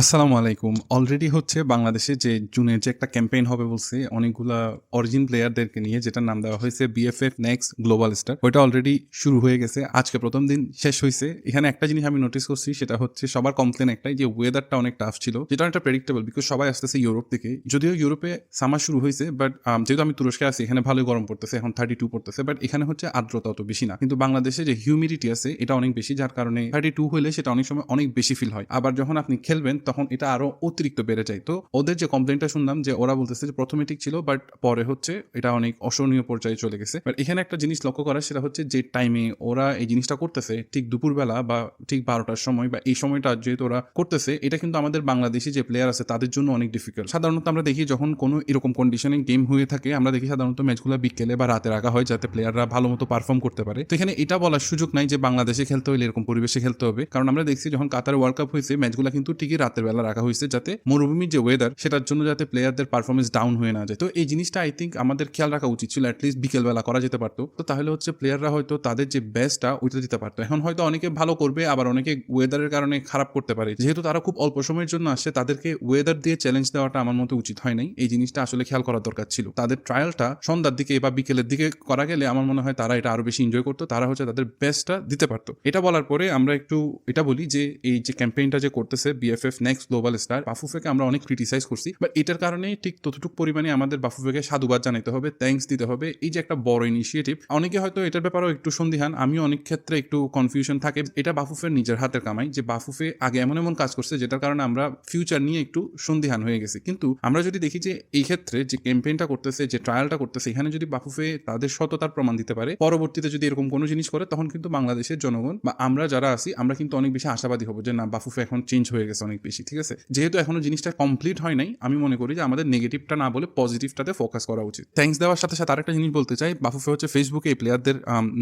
আসসালামু আলাইকুম। অলরেডি হচ্ছে বাংলাদেশে যে জুনের যে একটা ক্যাম্পেইন হবে বলছে, অনেকগুলা অরিজিন প্লেয়ারদেরকে নিয়ে যেটার নাম দেওয়া হয়েছে বিএফএফ নেক্সট গ্লোবাল স্টার ওইটা অলরেডি শুরু হয়ে গেছে, আজকে প্রথম দিন শেষ হয়েছে। এখানে একটা জিনিস আমি নোটিস করছি, সেটা হচ্ছে সবার কমপ্লেন একটাই যে ওয়েদারটা অনেক টাফ ছিল, যেটা অনেকটা প্রেডিক্টেবল বিকজ সবাই আসতেছে ইউরোপ থেকে যদিও ইউরোপে সামার শুরু হয়েছে বাট যেহেতু আমি তুরস্কে আছি, এখানে ভালোই গরম পড়তেছে, এখন থার্টি টু পড়তেছে বাট এখানে হচ্ছে আর্দ্রতা অত বেশি না। কিন্তু বাংলাদেশে যে হিউমিডিটি আছে, এটা অনেক বেশি, যার কারণে থার্টি টু হলে সেটা অনেক সময় অনেক বেশি ফিল হয়। আবার যখন আপনি খেলবেন তখন এটা আরও অতিরিক্ত বেড়ে যায়। তো ওদের যে কমপ্লেনটা শুনলাম যে ওরা বলতেছে যে প্রথমে ঠিক ছিল বাট পরে হচ্ছে এটা অনেক অসহনীয় পর্যায়ে চলে গেছে। বাট এখানে একটা জিনিস লক্ষ্য করা, সেটা হচ্ছে যে টাইমে ওরা এই জিনিসটা করতেছে, ঠিক দুপুরবেলা বা ঠিক বারোটার সময় বা এই সময়টা যেহেতু ওরা করতেছে, এটা কিন্তু আমাদের বাংলাদেশি যে প্লেয়ার আছে, তাদের জন্য অনেক ডিফিকাল্ট সাধারণত আমরা দেখি যখন কোনো এরকম কন্ডিশনে গেম হয়ে থাকে, আমরা দেখি সাধারণত ম্যাচগুলো বিকেলে বা রাতে রাখা হয়, যাতে প্লেয়াররা ভালো মতো পারফর্ম করতে পারে। তো এখানে এটা বলার সুযোগ নাই যে বাংলাদেশে খেলতে হলে এরকম পরিবেশে খেলতে হবে। কারণ আমরা দেখছি যখন কাতার ওয়ার্ল্ড কাপ হয়েছে ম্যাচগুলো কিন্তু ঠিকই রাতের বেলা রাখা হয়েছে যাতে মরুভূমির যে ওয়েদার সেটার জন্য যাতে প্লেয়ারদের পারফরমেন্স ডাউন হয়ে না যায়। তো এই জিনিসটা আই থিঙ্ক আমাদের খেয়াল রাখা উচিত ছিল অ্যাটলিস্ট বিকেলবেলা করা যেতে পারতো। তো তাহলে হচ্ছে প্লেয়াররা হয়তো তাদের যে বেস্টটা ওইটা দিতে পারতো। এখন হয়তো অনেকে ভালো করবে, আবার অনেকে ওয়েদারের কারণে খারাপ করতে পারে। যেহেতু তারা খুব অল্প সময়ের জন্য আসছে, তাদেরকে ওয়েদার দিয়ে চ্যালেঞ্জ দেওয়াটা আমার মতো উচিত হয় নাই। এই জিনিসটা আসলে খেয়াল করা দরকার ছিল। তাদের ট্রায়ালটা সন্ধ্যার দিকে বা বিকেলের দিকে করা গেলে আমার মনে হয় তারা এটা আরও বেশি এনজয় করতো, তারা হচ্ছে তাদের বেস্টটা দিতে পারতো। এটা বলার পরে আমরা একটু এটা বলি যে, এই যে ক্যাম্পেইনটা যে করতেছে বিএফএফ নেক্সট গ্লোবাল স্টার বাফুফেকে আমরা অনেক ক্রিটিসাইজ করছি বাট এটার কারণে ঠিক ততটুকু পরিমাণে আমাদের বাফুফেকে সাধুবাদ জানাতে হবে থ্যাঙ্কস দিতে হবে, এই যে একটা বড় ইনিশিয়েটিভ অনেকে হয়তো এটার ব্যাপারেও একটু সন্দিহান, আমিও অনেক ক্ষেত্রে একটু কনফিউশন থাকে, এটা বাফুফের নিজের হাতের কামাই, যে বাফুফে আগে এমন এমন কাজ করছে যেটার কারণে আমরা ফিউচার নিয়ে একটু সন্দিহান হয়ে গেছি, কিন্তু আমরা যদি দেখি যে এই ক্ষেত্রে যে ক্যাম্পেইনটা করতেছে, যে ট্রায়ালটা করতেছে, এখানে যদি বাফুফে তাদের সততার প্রমাণ দিতে পারে, পরবর্তীতে যদি এরকম কোনো জিনিস করে, তখন কিন্তু বাংলাদেশের জনগণ, বা আমরা যারা আছি, আমরা কিন্তু অনেক বেশি আশাবাদী হব যে না, বাফুফে এখন চেঞ্জ হয়ে গেছে অনেক বেশি, ঠিক আছে? যেহেতু এখনও জিনিসটা কমপ্লিট হয় নাই, আমি মনে করি যে আমাদের নেগেটিভটা না বলে পজিটিভটাতে ফোকাস করা উচিত। থ্যাঙ্কস দেওয়ার সাথে সাথে আরেকটা জিনিস বলতে চাই, বাফুফে হচ্ছে ফেসবুকে এই প্লেয়ারদের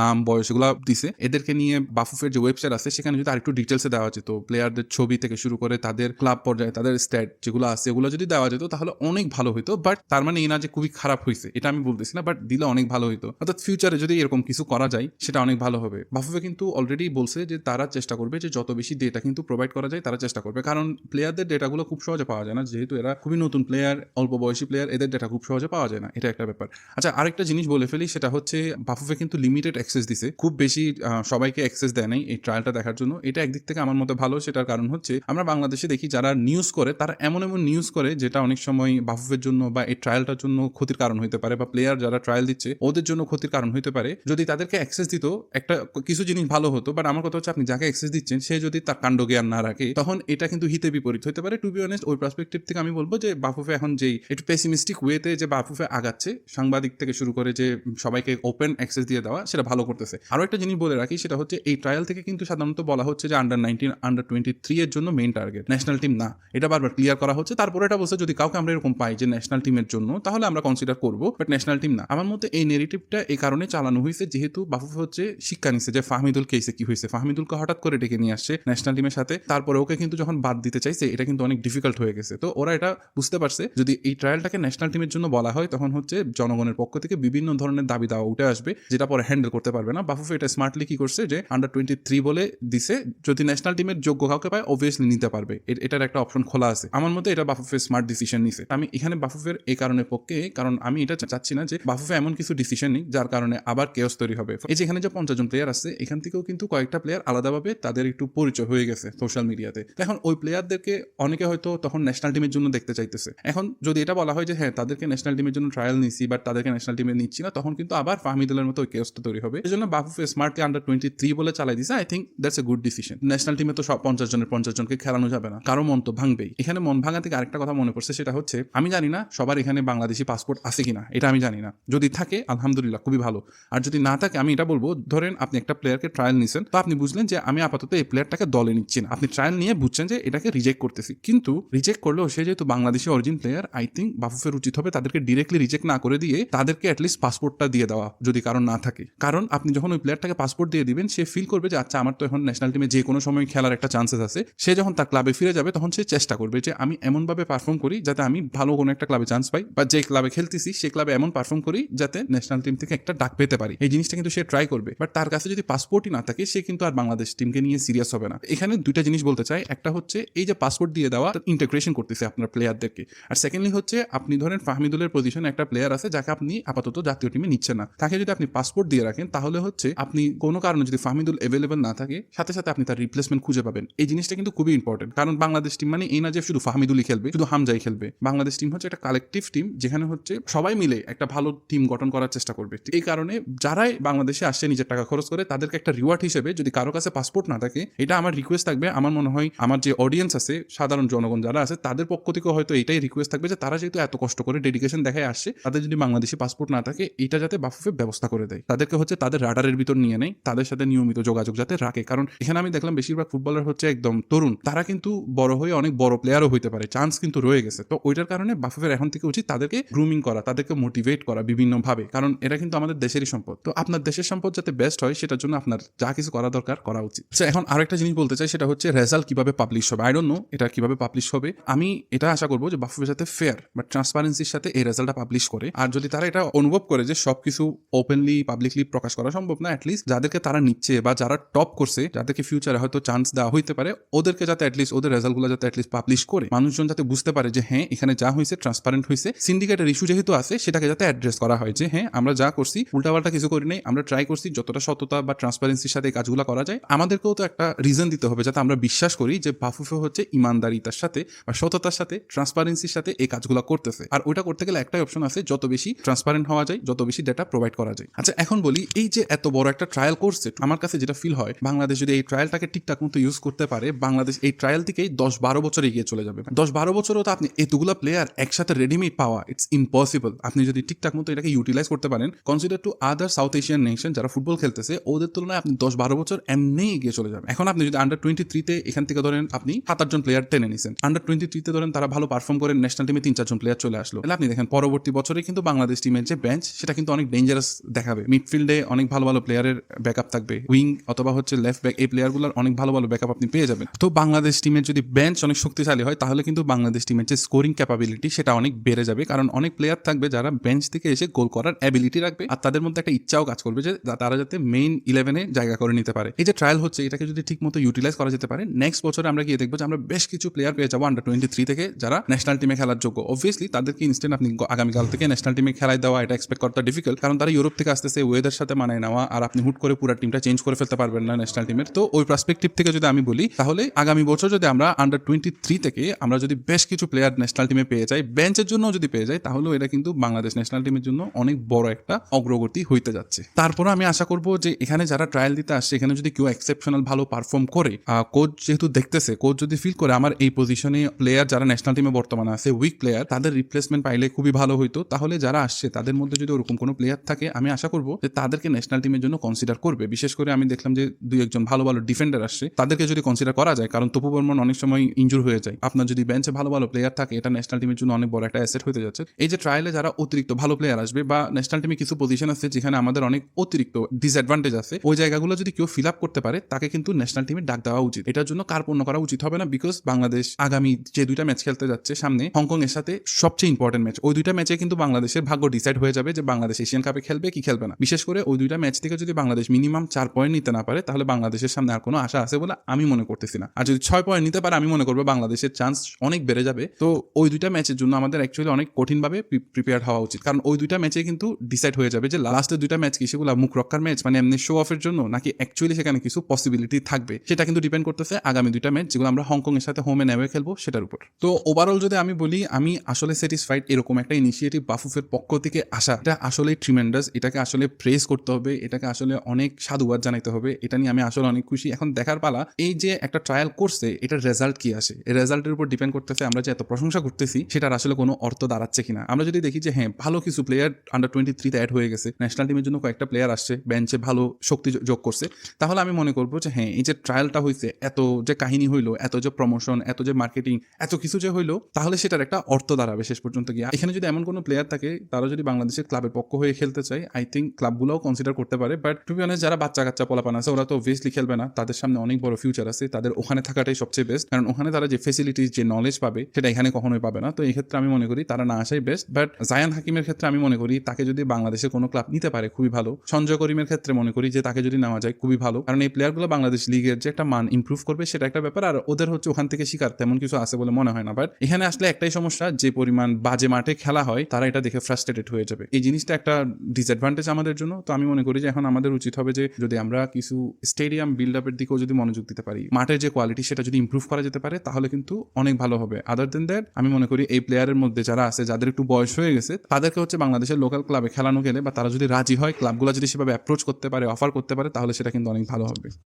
নাম, বয়স এগুলো দিছে। এদেরকে নিয়ে বাফুফের যে ওয়েবসাইট আছে, সেখানে যদি আরেকটু ডিটেলসে দেওয়া যেত প্লেয়ারদের ছবি থেকে শুরু করে তাদের ক্লাব পর্যায়ে, তাদের স্ট্যাট যেগুলো আছে, এগুলো যদি দেওয়া যেত, তাহলে অনেক ভালো হতো বাট তার মানে এই না যে খুবই খারাপ হয়েছে এটা আমি বলতেছি না বাট দিলে অনেক ভালো হতো অর্থাৎ ফিউচারে যদি এরকম কিছু করা যায়, সেটা অনেক ভালো হবে। বাফুফে কিন্তু অলরেডি বলছে যে তারা চেষ্টা করবে যে যত বেশি ডেটা কিন্তু প্রোভাইড করা যায়, তারা চেষ্টা করবে। কারণ প্লেয়ারদের ডেটাগুলো খুব সহজে পাওয়া যায় না। যেহেতু এরা খুবই নতুন প্লেয়ার অল্প বয়সী প্লেয়ার এদের ডেটা খুব সহজে পাওয়া যায় না। এটা একটা ব্যাপার। আচ্ছা আরেকটা জিনিস বলে ফেলি, সেটা হচ্ছে বাফুফে কিন্তু লিমিটেড অ্যাক্সেস দিছে। খুব বেশি সবাইকে অ্যাক্সেস দেয় নাই এই ট্রায়ালটা দেখার জন্য। এটা একদিক থেকে আমার মতো ভালো, সেটার কারণ হচ্ছে আমরা বাংলাদেশে দেখি যারা নিউজ করে, তারা এমন এমন নিউজ করে, যেটা অনেক সময় বাফুফের জন্য বা এই ট্রায়ালটার জন্য ক্ষতির কারণ হতে পারে বা প্লেয়ার যারা ট্রায়াল দিচ্ছে, ওদের জন্য ক্ষতির কারণ হতে পারে। যদি তাদেরকে অ্যাক্সেস দিত, একটা, কিছু জিনিস ভালো হতো বাট আমার কথা হচ্ছে আপনি যাকে অ্যাক্সেস দিচ্ছেন, সে যদি তার কাণ্ড জ্ঞান না রাখে, তখন এটা কিন্তু বিপরীত হতে পারে টু বি অনেস্ট ওই পার্সপেক্টিভ থেকে আমি বলব যে বাফুফে এখন যেই একটু পেসিমিস্টিক ওয়েতে যে বাফুফে আগাচ্ছে, সাংবাদিক থেকে শুরু করে যে সবাইকে ওপেন অ্যাক্সেস দিয়ে দেওয়া, সেটা ভালো করতেছে। আরও একটা জিনিস বলে রাখি, সেটা হচ্ছে এই ট্রায়াল থেকে কিন্তু সাধারণত বলা হচ্ছে যে under nineteen under twenty three এর জন্য মেইন টার্গেট ন্যাশনাল টিম না। এটা বারবার ক্লিয়ার করা হচ্ছে। তারপরে এটা বলছে, যদি কাউকে আমরা এরকম পাই যে ন্যাশনাল টিমের জন্য, তাহলে আমরা কনসিডার করব বাট ন্যাশনাল টিম না। আমার মতে এই নেগেটিভটা এই কারণে চালানো হয়েছে যেহেতু বাফুফে হচ্ছে শিক্ষা নিচ্ছে যে ফাহমিদুল কেসে কি হয়েছে ফাহমিদুলকে হঠাৎ করে ডেকে নিয়ে আসছে ন্যাশনাল টিমের সাথে। তারপরে ওকে কিন্তু যখন বাদ দিতে চাইছে, এটা কিন্তু অনেক ডিফিকাল্ট হয়ে গেছে। তো ওরা এটা বুঝতে পারছে, যদি এই ট্রায়ালটাকে ন্যাশনাল টিমের জন্য বলা হয়, তখন হচ্ছে জনগণের পক্ষ থেকে বিভিন্ন ধরনের দাবি দাওয়া উঠে আসবে, যেটা পরে হ্যান্ডেল করতে পারবে না। বাফুফে এটা স্মার্টলি কি করছে যে আন্ডার টোয়েন্টি থ্রি বলে দিছে, যদি ন্যাশনাল টিমের যোগ্য কাউকে পায় অবভিয়াসলি নিতে পারবে। এটার একটা অপশন খোলা আছে। আমার মতে এটা বাফুফে স্মার্ট ডিসিশন নিছে। আমি এখানে বাফুফের এই কারণে পক্ষে, কারণ আমি এটা চাচ্ছি না যে, বাফুফে এমন কিছু ডিসিশন নিক, যার কারণে আবার কেওস তৈরি হবে। এই যেখানে যে পঞ্চাশ জন প্লেয়ার আছে, এখান থেকেও কিন্তু কয়েকটা প্লেয়ার আলাদাভাবে তাদের একটু পরিচয় হয়ে গেছে সোশ্যাল মিডিয়াতে এখন ওই প্লেয়ারদেরকে অনেকে হয়তো তখন ন্যাশনাল টিমের জন্য দেখতে চাইতেছে। এখন যদি এটা বলা হয় যে হ্যাঁ তাদেরকে ন্যাশনাল টিমের জন্য ট্রায়াল নিচ্ছি বাট তাদেরকে ন্যাশনাল টিমে নিচ্ছি না, তখন কিন্তু আবার ফাহমিদুলের মতো কেসটা তৈরি হবে। এই জন্য বাফুফে আন্ডার টোয়েন্টি থ্রি বলে চালাই দিছে I think that's a good decision national টিমে তো সব পঞ্চাশ জনের, পঞ্চাশ জনকে খেলানো যাবে না, কারও মন তো ভাঙবেই। এখানে মন ভাঙা থেকে আরেকটা কথা মনে পড়ছে, সেটা হচ্ছে, আমি জানি না সবার এখানে বাংলাদেশি পাসপোর্ট আছে কিনা, এটা আমি জানি না। যদি থাকে, আলহামদুলিল্লাহ, খুবই ভালো। আর যদি না থাকে, আমি এটা বলব, ধরেন আপনি একটা প্লেয়ারকে ট্রায়াল নিছেন, তো আপনি বুঝলেন যে, আমি আপাতত এই প্লেয়ারটাকে দলে নিচ্ছি না। আপনি ট্রায়াল নিয়ে বুঝছেন যে, এটাকে রিজেক্ট করতেছি। কিন্তু রিজেক্ট করলেও সে যেহেতু Bangladeshi origin player I think বাফুফের উচিত হবে তাদেরকে ডিরেক্টলি রিজেক্ট না করে দিয়ে তাদেরকে অ্যাটলিস্ট পাসপোর্টটা দিয়ে দেওয়া, যদি কারণ না থাকে। কারণ আপনি যখন ওই প্লেয়ারটাকে পাসপোর্ট দিয়ে দিবেন, সে ফিল করবে যে আচ্ছা আমার তো এখন ন্যাশনাল টিমে যে কোনো সময় খেলার একটা চান্সেস আছে। সে যখন তার ক্লাবে ফিরে যাবে, তখন সে চেষ্টা করবে যে, আমি এমনভাবে পারফর্ম করি যাতে আমি ভালো কোনো একটা ক্লাবে চান্স পাই বা যে ক্লাবে খেলতেছি, সে ক্লাবে এমন পারফর্ম করি যাতে ন্যাশনাল টিম থেকে একটা ডাক পেতে পারি। এই জিনিসটা কিন্তু সে ট্রাই করবে। বাট তার কাছে যদি পাসপোর্টই না থাকে, সে কিন্তু আর বাংলাদেশ টিমকে নিয়ে সিরিয়াস হবে না। এখানে দুইটা জিনিস বলতে চাই। একটা হচ্ছে এই যে পাসপোর্ট দিয়ে দেওয়া ইন্টাগ্রেশন করতেছে আপনার প্লেয়ারদেরকে আর সেকেন্ডলি হচ্ছে, আপনি ধরেন ফাহমিদুলের পজিশনে একটা প্লেয়ার আছে যাকে আপনি আপাতত জাতীয় টিমে নিচ্ছেন না। তাকে যদি আপনি পাসপোর্ট দিয়ে রাখেন, তাহলে হচ্ছে আপনি কোনো কারণে যদি ফাহমিদুল অ্যাভেলেবল না থাকে, সাথে সাথে আপনি তার রিপ্লেসমেন্ট খুঁজে পাবেন। এই জিনিসটা কিন্তু খুবই ইম্পর্টেন্ট কারণ বাংলাদেশ টিম মানে এই না যে শুধু ফাহমিদুলই খেলবে, শুধু হামজাই খেলবে। বাংলাদেশ টিম হচ্ছে একটা কালেকটিভ টিম যেখানে হচ্ছে সবাই মিলে একটা ভালো টিম গঠন করার চেষ্টা করবে। এই কারণে যারাই বাংলাদেশে আসছে, নিজের টাকা খরচ করে, তাদেরকে একটা রিওয়ার্ড হিসেবে যদি কারও কাছে পাসপোর্ট না থাকে, এটা আমার রিকোয়েস্ট থাকবে। আমার মনে হয় আমার যে অডিয়েন্স আছে, সাধারণ জনগণ যারা আছে, তাদের পক্ষ থেকে হয়তো এটাই রিকোয়েস্ট থাকবে যে তারা যেহেতু এত কষ্ট করে ডেডিকেশন দেখায় আসছে, তাদের যদি বাংলাদেশি পাসপোর্ট না থাকে, এটা যাতে বাফুফে ব্যবস্থা করে দেয়। তাদেরকে হচ্ছে তাদের রাডারের ভিতর নিয়ে নেয়, তাদের সাথে নিয়মিত যোগাযোগ যাতে রাখে। কারণ এখানে আমি দেখলাম বেশিরভাগ ফুটবলার হচ্ছে একদম তরুণ, তারা কিন্তু বড় হয়ে অনেক বড় প্লেয়ারও হইতে পারে চান্স কিন্তু রয়ে গেছে। তো ওইটার কারণে বাফুফের এখন থেকে উচিত তাদেরকে গ্রুমিং করা, তাদেরকে মোটিভেট করা বিভিন্নভাবে, কারণ এটা কিন্তু আমাদের দেশেরই সম্পদ। তো আপনার দেশের সম্পদ যাতে বেস্ট হয়, সেটার জন্য আপনার যা কিছু করা দরকার, করা উচিত। আচ্ছা এখন আরেকটা জিনিস বলতে চাই, সেটা হচ্ছে রেজাল্ট কীভাবে পাবলিশ হবে? ডোন্ট নো এটা কীভাবে পাবলিশ হবে। আমি এটা আশা করব যে বাফুফের সাথে ফেয়ার বা ট্রান্সপারেন্সির সাথে এই রেজাল্টটা পাবলিশ করে। আর যদি তারা এটা অনুভব করে যে সবকিছু ওপেনলি পাবলিকলি প্রকাশ করা সম্ভব না অ্যাটলিস্ট যাদেরকে তারা নিচ্ছে বা যারা টপ করছে, যাদেরকে ফিউচারে হয়তো চান্স দেওয়া হইতে পারে, ওদেরকে যাতে অ্যাটলিস্ট ওদের রেজাল্টগুলো যাতে অ্যাটলিস্ট পাবলিশ করে। মানুষজন যাতে বুঝতে পারে যে হ্যাঁ এখানে যা হয়েছে ট্রান্সপারেন্ট হয়েছে সিন্ডিকেটের ইস্যু যেহেতু আছে, সেটাকে যাতে অ্যাড্রেস করা হয় যে হ্যাঁ আমরা যা করছি, উল্টাপাল্টা কিছু করি নাই, আমরা ট্রাই করছি যতটা সততা বা ট্রান্সপারেন্সির সাথে কাজগুলো করা যায়। আমাদেরকেও তো একটা রিজন দিতে হবে যাতে আমরা বিশ্বাস করি যে বাফুফে হচ্ছে ইমানদারিতার সাথে বা সততার সাথে ট্রান্সপারেন্সির সাথে এই কাজগুলো করতেছে। আর ওইটা করতে গেলে একটাই অপশন আছে, যত বেশি ট্রান্সপারেন্ট হওয়া যায়, যত বেশি ডেটা প্রোভাইড করা যায়। আচ্ছা এখন বলি, এই যে এত বড় একটা ট্রায়াল করছে আমার কাছে যেটা ফিল হয়, বাংলাদেশ যদি এই ট্রায়ালটাকে ঠিকঠাক মতো ইউজ করতে পারে, বাংলাদেশ এই ট্রায়াল থেকেই দশ বারো বছর এগিয়ে চলে যাবে। দশ বারো বছরও তো আপনি এতগুলো প্লেয়ার একসাথে রেডিমেড পাওয়া ইটস ইম্পসিবল আপনি যদি ঠিকঠাক মতো এটাকে ইউটিলাইজ করতে পারেন consider to other South Asian nation যারা ফুটবল খেলতেছে, ওদের তুলনায় আপনি দশ বারো বছর এমনি এগিয়ে চলে যাবেন। এখন আপনি যদি আন্ডার টোয়েন্টি থ্রিতে এখান থেকে ধরেন, আপনি সাত আটজন প্লেয়ার টেনে নিছেন। আন্ডার টোয়েন্টি থ্রিতে ধরেন তারা ভালো পারফর্ম করে ন্যাশনাল টিমে তিন চারজন প্লেয়ার চলে আসলো। আপনি দেখেন, পরবর্তী বছরে কিন্তু বাংলাদেশ টিমের যে বেঞ্চ সেটা কিন্তু অনেক ডেঞ্জারাস দেখাবে। মিডফিল্ডে অনেক ভালো ভালো প্লেয়ারের ব্যাকআপ থাকবে। উইং অথবা হচ্ছে লেফট ব্যাক এই প্লেয়ারগুলোর অনেক ভালো ভালো ব্যাকআপ আপনি পেয়ে যাবেন। তো বাংলাদেশ টিমের যদি বেঞ্চ অনেক শক্তিশালী হয়, তাহলে কিন্তু বাংলাদেশ টিমের যে স্কোরিং ক্যাপাবিলিটি সেটা অনেক বেড়ে যাবে। কারণ অনেক প্লেয়ার থাকবে যারা বেঞ্চ থেকে এসে গোল করার অ্যাবিলিটি রাখবে। আর তাদের মধ্যে একটা ইচ্ছাও কাজ করবে যে তারা যাতে মেইন ইলেভেনে জায়গা করে নিতে পারে। এই যে ট্রায়াল হচ্ছে, এটাকে যদি ঠিক মতো ইউটিলাইজ করা যেতে পারে নেক্সট বছরে আমরা গিয়ে দেখব যে আমরা বেশ কিছু প্লেয়ার পেয়ে যাব আন্ডার টোয়েন্টি থ্রি থেকে যারা ন্যাশনাল টিমে খেলার যোগ্য। অবভিয়াসলি তাদেরকে ইনস্ট্যান্ট আপনি আগামীকাল থেকে ন্যাশনাল টিমে খেলায় দেওয়া এটা এক্সপেক্ট করতে ডিফিকাল্ট কারণ তারা ইউরোপ থেকে আসতেছে ওয়েদার সাথে মানায় নেওয়া, আর আপনি হুট করে পুরো টিমটা চেঞ্জ করে ফেলতে পারবেন না ন্যাশনাল টিমের তো ওই পার্সপেক্টিভ থেকে যদি আমি বলি, তাহলে আগামী বছর যদি আমরা আন্ডার টোয়েন্টি থ্রি থেকে আমরা যদি বেশ কিছু প্লেয়ার ন্যাশনাল টিমে পেয়ে যাই বেঞ্চের জন্য যদি পেয়ে যাই, তাহলেও এটা কিন্তু বাংলাদেশ ন্যাশনাল টিমের জন্য অনেক বড় একটা অগ্রগতি হইতে যাচ্ছে। তারপরে আমি আশা করব যে এখানে যারা ট্রায়াল দিতে আসছে, এখানে যদি কেউ এক্সেপশনাল ভালো পারফর্ম করে কোচ যেহেতু দেখতেছে কোচ যদি ফিল করে আমার এই পজিশনে প্লেয়ার যারা ন্যাশনাল টিমে বর্তমানে আছে উইক প্লেয়ার তাদের রিপ্লেসমেন্ট পাইলে খুবই ভালো হইতো। তাহলে যারা আসছে, তাদের মধ্যে যদি ওরকম কোনো প্লেয়ার থাকে, আমি আশা করব যে তাদেরকে ন্যাশনাল টিমের জন্য কনসিডার করবে। বিশেষ করে আমি দেখলাম যে দুই একজন ভালো ভালো ডিফেন্ডার আসছে, তাদেরকে যদি কনসিডার করা যায়, কারণ তপু বর্মন অনেক সময় ইনজুর হয়ে যায়। আপনার যদি বেঞ্চে ভালো ভালো প্লেয়ার থাকে, এটা ন্যাশনাল টিমের জন্য অনেক বড় একটা অ্যাসেট হতে যাচ্ছে। এই যে ট্রায়ালে যারা অতিরিক্ত ভালো প্লেয়ার আসবে বা ন্যাশনাল টিমে কিছু পজিশন আছে যেখানে আমাদের অনেক অতিরিক্ত ডিসঅ্যাডভান্টেজ আছে, ওই জায়গাগুলো যদি কেউ ফিল আপ করতে পারে, তাকে কিন্তু ন্যাশনাল টিমে ডাক দেওয়া উচিত। এটার জন্য কার্পণ্য করা উচিত, হবে না? বিকজ বাংলাদেশ আগামী যে দুইটা ম্যাচ খেলতে যাচ্ছে সামনে হংকং এর সাথে সবচেয়ে ইম্পর্টেন্ট ম্যাচ ওই দুইটা ম্যাচে কিন্তু বাংলাদেশের ভাগ্য ডিসাইড হয়ে যাবে যে বাংলাদেশ এশিয়ান কাপে খেলবে কি খেলবে না। বিশেষ করে ওই দুইটা ম্যাচ থেকে যদি বাংলাদেশ মিনিমাম চার পয়েন্ট নিতে না পারে, তাহলে বাংলাদেশের সামনে আর কোনো আশা আছে বলে আমি মনে করতেছি না। আর যদি ছয় পয়েন্ট নিতে পারে, আমি মনে করব বাংলাদেশের চান্স অনেক বেড়ে যাবে। তো ওই দুইটা ম্যাচের জন্য আমাদের অ্যাকচুয়ালি অনেক কঠিনভাবে প্রিপেয়ার হওয়া উচিত। কারণ ওই দুইটা ম্যাচে কিন্তু ডিসাইড হয়ে যাবে যে লাস্টের দুইটা ম্যাচ কি, সেগুলো মুখ রক্ষার ম্যাচ মানে এমনি শো অফের জন্য, নাকি অ্যাকচুয়ালি সেখানে কিছু পসিবিলিটি থাকবে? সেটা কিন্তু ডিপেন্ড করতেছে আগামী দুইটা ম্যাচ যেগুলো আমরা হংকং এর সাথে হোম এন্ড অ্যাওয়ে খেলব, সেটার উপর। তো ওভারঅল যদি আমি বলি, আমি আসলে স্যাটিসফাইড এরকম একটা ইনিশিয়েটিভ বাফুফের পক্ষ থেকে আসা। এটা আসলে ট্রিমেন্ডাস এটাকে আসলে প্রেস করতে হবে, এটাকে আসলে অনেক সাধুবাদ জানাইতে হবে, এটা নিয়ে আমি আসলে অনেক খুশি। এখন দেখার পালা, এই যে একটা ট্রায়াল করছে, এটার রেজাল্ট কি আসে? এই রেজাল্টের উপর ডিপেন্ড করতেছে আমরা যে এত প্রশংসা করতেছি, সেটার আসলে কোনো অর্থ দাঁড়াচ্ছে কিনা। আমরা যদি দেখি যে হ্যাঁ ভালো কিছু প্লেয়ার আন্ডার টোয়েন্টি থ্রিতে অ্যাড হয়ে গেছে ন্যাশনাল টিমের জন্য কয়েকটা প্লেয়ার আসছে বেঞ্চে ভালো শক্তি যোগ করছে, তাহলে আমি মনে করব যে হ্যাঁ এই যে ট্রায়ালটা হয়েছে এত যে কাহিনী হইল, এত যে প্রমোশন এত যে মার্কেটিং এত কিছু যে হইল, তাহলে সেটার একটা অর্থ দাঁড়াবে শেষ পর্যন্ত গিয়ে। এখানে যদি এমন কোনো প্লেয়ার থাকে, তারা যদি বাংলাদেশের ক্লাবের পক্ষ হয়ে খেলতে চায় আই থিঙ্ক ক্লাবগুলোও কনসিডার করতে পারে। বাট টু বি যারা বাচ্চা কাচ্চা পোলাপান আছে, ওরা তো অবভিয়াসলি খেলবে না। তাদের সামনে অনেক বড় ফিউচার আছে। তাদের ওখানে থাকাটাই সবচেয়ে বেস্ট কারণ ওখানে তারা যে ফেসিলিটিস যে নলেজ পাবে, সেটা এখানে কখনোই পাবে না। তো এই ক্ষেত্রে আমি মনে করি তারা না আসাই বেস্ট বাট জায়ান হাকিমের ক্ষেত্রে আমি মনে করি তাকে যদি বাংলাদেশের কোনো ক্লাব নিতে পারে, খুবই ভালো। সঞ্জয় করিমের ক্ষেত্রে মনে করি যে তাকে যদি নেওয়া যায়, খুবই ভালো। কারণ এই প্লেয়ারগুলো বাংলাদেশ লিগের যে একটা মান ইমপ্রুভ করবে, সেটা একটা ব্যাপার। আর ওদের ওদের হচ্ছে ওখান থেকে শিকার, তেমন কিছু আছে বলে মনে হয় না। বাট এখানে আসলে একটাই সমস্যা, যে পরিমাণ বাজে মাঠে খেলা হয়, তারা এটা দেখে ফ্রাস্ট্রেটেড হয়ে যাবে। এই জিনিসটা একটা ডিসঅ্যাডভান্টেজ আমাদের জন্য। তো আমি মনে করি যে এখন আমাদের উচিত হবে যে যদি আমরা কিছু স্টেডিয়াম বিল্ড আপের দিকেও যদি মনোযোগ দিতে পারি, মাঠের যে কোয়ালিটি সেটা যদি ইমপ্রুভ করা যেতে পারে, তাহলে কিন্তু অনেক ভালো হবে। আদার দেন দ্যাট আমি মনে করি এই প্লেয়ারের মধ্যে যারা আছে, যাদের একটু বয়স হয়ে গেছে, তাদেরকে হচ্ছে বাংলাদেশের লোকাল ক্লাবে খেলানো গেলে বা তারা যদি রাজি হয় ক্লাবগুলো যদি সেভাবে অ্যাপ্রোচ করতে পারে অফার করতে পারে, তাহলে সেটা কিন্তু অনেক ভালো হবে।